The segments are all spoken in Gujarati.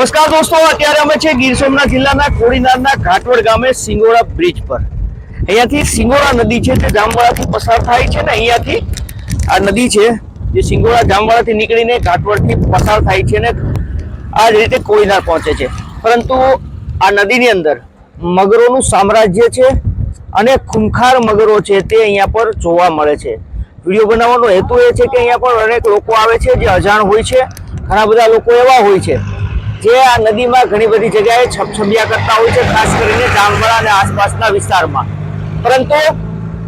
નમસ્કાર દોસ્તો, અત્યારે અમે છે ગીર સોમનાથ જિલ્લાના કોડીનારના ઘાટવડ ગામે સિંગોડા બ્રિજ પર. અહીંયાથી સિંગોડા નદી છે તે જામવાળાથી પસાર થાય છે ને અહીંયાથી આ નદી છે, જે સિંગોડા જામવાળાથી નીકળીને ઘાટવડથી પસાર થાય છે ને આ જ રીતે કોડીનાર પહોંચે છે. પરંતુ આ નદીની અંદર મગરોનું સામ્રાજ્ય છે અને ખૂંખાર મગરો છે તે અહીંયા પર જોવા મળે છે. વીડિયો બનાવવાનો હેતુ એ છે કે અહીંયા પર અનેક લોકો આવે છે જે અજાણ હોય છે. ઘણા બધા લોકો એવા હોય છે જે આ નદીમાં ઘણી બધી જગ્યાએ છપછબિયા કરતા હોય છે, ખાસ કરીને જામવાડા અને આસપાસના વિસ્તારમાં. પરંતુ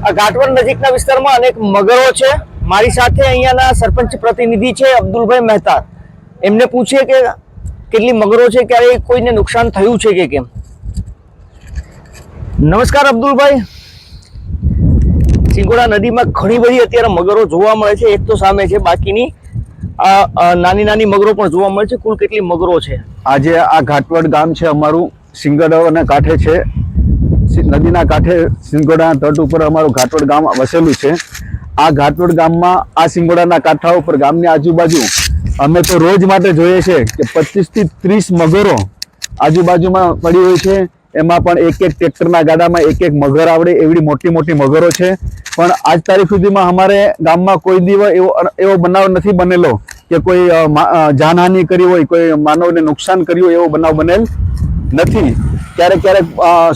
આ ઘાટવડ નજીકના વિસ્તારમાં અનેક મગરો છે. મારી સાથે અહીંયાના સરપંચ પ્રતિનિધિ છે અબ્દુલભાઈ મહેતા. એમને પૂછીએ કે કેટલી મગરો છે ક્યારે કોઈને નુકસાન થયું છે કે કેમ? નમસ્કાર અબ્દુલભાઈ. સિંગોડા નદીમાં ઘણી બધી અત્યારે મગરો જોવા મળે છે. એક તો સામે છે, બાકીની આ નાની નાની મગરો પણ જોવા મળે છે. કુલ કેટલી મગરો છે? આજે આ ઘાટવડ ગામ છે અમારું. સિંગડાના કાંઠે છે. નદીના કાંઠે સિંગોડાના તટ ઉપર અમારું ઘાટવડ ગામ વસેલું છે. આ ઘાટવડ ગામમાં, આ સિંગોડાના કાંઠા ઉપર ગામની આજુબાજુ અમે તો રોજ માટે જોઈએ છે કે પચીસથી ત્રીસ મગરો આજુબાજુમાં પડી હોય છે. એમાં પણ એક એક ટ્રેક્ટરના ગાડામાં એક એક મગર આવડે, એવડી મોટી મોટી મગરો છે. પણ આજ તારીખ સુધીમાં અમારે ગામમાં કોઈ દિવસ એવો એવો બનાવ નથી બનેલો કે કોઈ જાનહાનિ કરી હોય, કોઈ માનવને નુકસાન કર્યું હોય એવો બનાવ બનેલ નથી. ક્યારેક ક્યારેક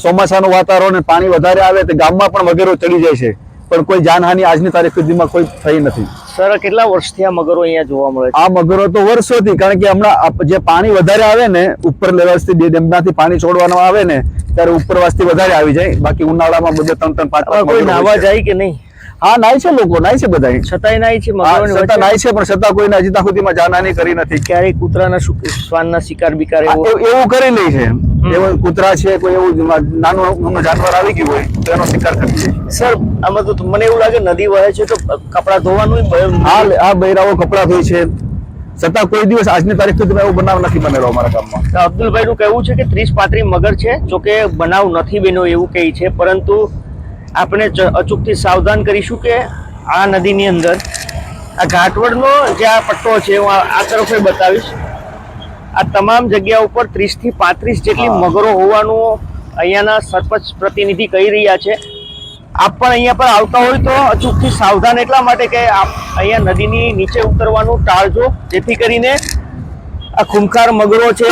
ચોમાસાનું વાતાવરણ પાણી વધારે આવે તો ગામમાં પણ વગેરે ચડી જાય છે. પણ કોઈ જાનહાનિ આજની તારીખ સુધીમાં કોઈ થઈ નથી. સર કેટલા વર્ષથી આ મગરો અહીંયા જોવા મળે છે? આ મગરો તો વર્ષોથી કારણ કે હમણાં જે પાણી વધારે આવે ને ઉપર લેવલથી બે ડેમમાંથી પાણી છોડવાનું આવે ને ત્યારે ઉપરવાસથી વધારે આવી જાય. બાકી ઉનાળામાં બધે ત્રણ ત્રણ પાંચ કોઈ નાવા જાય કે નહીં? હા નાય છે લોકો નાય છે બધા છતાંય નાય છે છતાં નાય છે પણ છતાં કોઈને હજી ત્યાં સુધીમાં જાનહાનિ કરી નથી. ક્યારેય કૂતરાના શ્વાનના શિકાર બિકાર એવું એવું કરી લે છે. એવું કૂતરા છે કોઈ એવું નાનું જાનવર આવી ગયું હોય તો એનો શિકાર કરી છે સર આમાં તો મને એવું લાગે નદી વહે છે તો કપડાં ધોવાનું આ આ બૈરાઓ કપડાં ધોઈ છે. છતાં કોઈ દિવસ આજની તારીખ સુધી એવો બનાવ નથી બનેલો અમારા ગામમાં. અબ્દુલભાઈ નું કહેવું છે કે ત્રીસ પાત્રી મગર છે જોકે બનાવ નથી બન્યો એવું કહે છે પરંતુ આપણે અચૂકથી સાવધાન કરીશું કે આ નદીની અંદર આ ઘાટવડનો જે આ પટ્ટો છે હું આ તરફે બતાવીશ. આ તમામ જગ્યા ઉપર ત્રીસથી પાંત્રીસ જેટલી મગરો હોવાનું અહીંયાના સરપંચ પ્રતિનિધિ કહી રહ્યા છે. આપ પણ અહીંયા પર આવતા હોય તો અચૂકથી સાવધાન એટલા માટે કે આપ અહીંયા નદીની નીચે ઉતરવાનું ટાળજો જેથી કરીને આ ખૂંખાર મગરો છે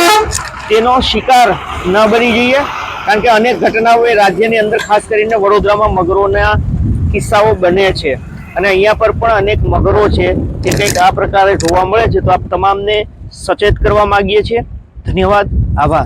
તેનો શિકાર ન બની જઈએ. કારણ કે અનેક ઘટનાઓ એ રાજ્યની અંદર ખાસ કરીને વડોદરામાં મગરોના કિસ્સાઓ બને છે. અને અહીંયા પર પણ અનેક મગરો છે જે કંઈક આ પ્રકારે જોવા મળે છે. તો આપ તમામને સચેત કરવા માગીએ છીએ. ધન્યવાદ. આભાર.